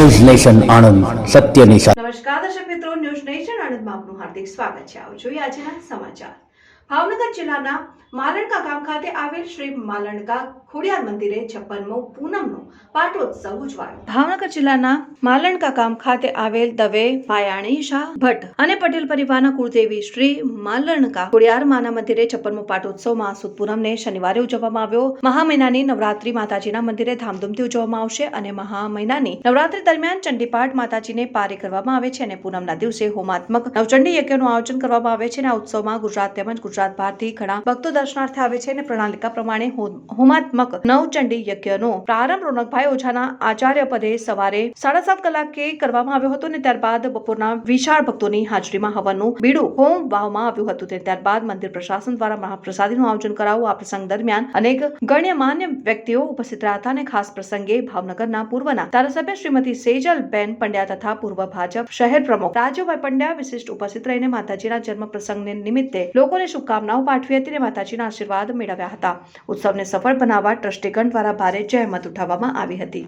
News nation Anand, સત્યની સાથે. નમસ્કાર દર્શક મિત્રો, ન્યૂઝ નેશન આણંદમાં આપનું હાર્દિક સ્વાગત છે. આવો જોઈએ આજના સમાચાર. ભાવનગર જિલ્લાના માલણકા ગામ ખાતે આવેલ શ્રી માલણકા ખોડિયાર મંદિરે છપ્પનમો પૂનમનો પાટોત્સવ ઉજવાયો. ભાવનગર જિલ્લાના માલણકા ગામ ખાતે આવેલ દવે પાયાણી શાહ ભટ્ટ અને પટેલ પરિવારના કુળદેવી શ્રી માલણકા ખોડિયાર માના મંદિરે છપ્પનમો પાટોત્સવ માસુદ પૂનમને શનિવારે ઉજવવામાં આવ્યો. મહા મહિનાની નવરાત્રી માતાજીના મંદિરે ધામધૂમથી ઉજવવામાં આવશે અને મહા મહિનાની નવરાત્રી દરમિયાન ચંડીપાઠ માતાજીને પારે કરવામાં આવે છે અને પૂનમના દિવસે હોમાત્મક નવચંડી યજ્ઞનું આયોજન કરવામાં આવે છે અને આ ઉત્સવમાં ગુજરાત તેમજ ગુજરાત બહારથી ઘણા ભક્તો દર્શનાર્થે આવે છે અને પ્રણાલિકા પ્રમાણે હોમાત્મક નવચંડી યજ્ઞનો પ્રારંભ રોનકભાઈ ઓઝાના આચાર્ય પદે સવારે સાડા સાત કલાકે કરવામાં આવ્યો હતો અને ત્યારબાદ બપોરના વિશાળ ભક્તોની હાજરીમાં હવનનું બીડું હોમ વાહવામાં આવ્યું હતું. અને ત્યારબાદ મંદિર પ્રશાસન દ્વારા મહાપ્રસાદીનું આયોજન કરાવવું આ પ્રસંગ દરમિયાન અનેક ગણ્યમાન્ય વ્યક્તિઓ ઉપસ્થિત રહ્યા હતા અને ખાસ પ્રસંગે ભાવનગરના પૂર્વના ધારાસભ્ય શ્રીમતી સેજલબેન પંડ્યા તથા પૂર્વ ભાજપ શહેર પ્રમુખ રાજુભાઈ પંડ્યા વિશિષ્ટ ઉપસ્થિત રહીને માતાજીના જન્મ પ્રસંગને નિમિત્તે લોકોને શુભકામનાઓ પાઠવી હતી અને માતાજીના આશીર્વાદ મેળવ્યા હતા. ઉત્સવને સફળ બનાવવા ટ્રસ્ટીગણ દ્વારા ભારે જહેમત ઉઠાવવામાં આવી હતી.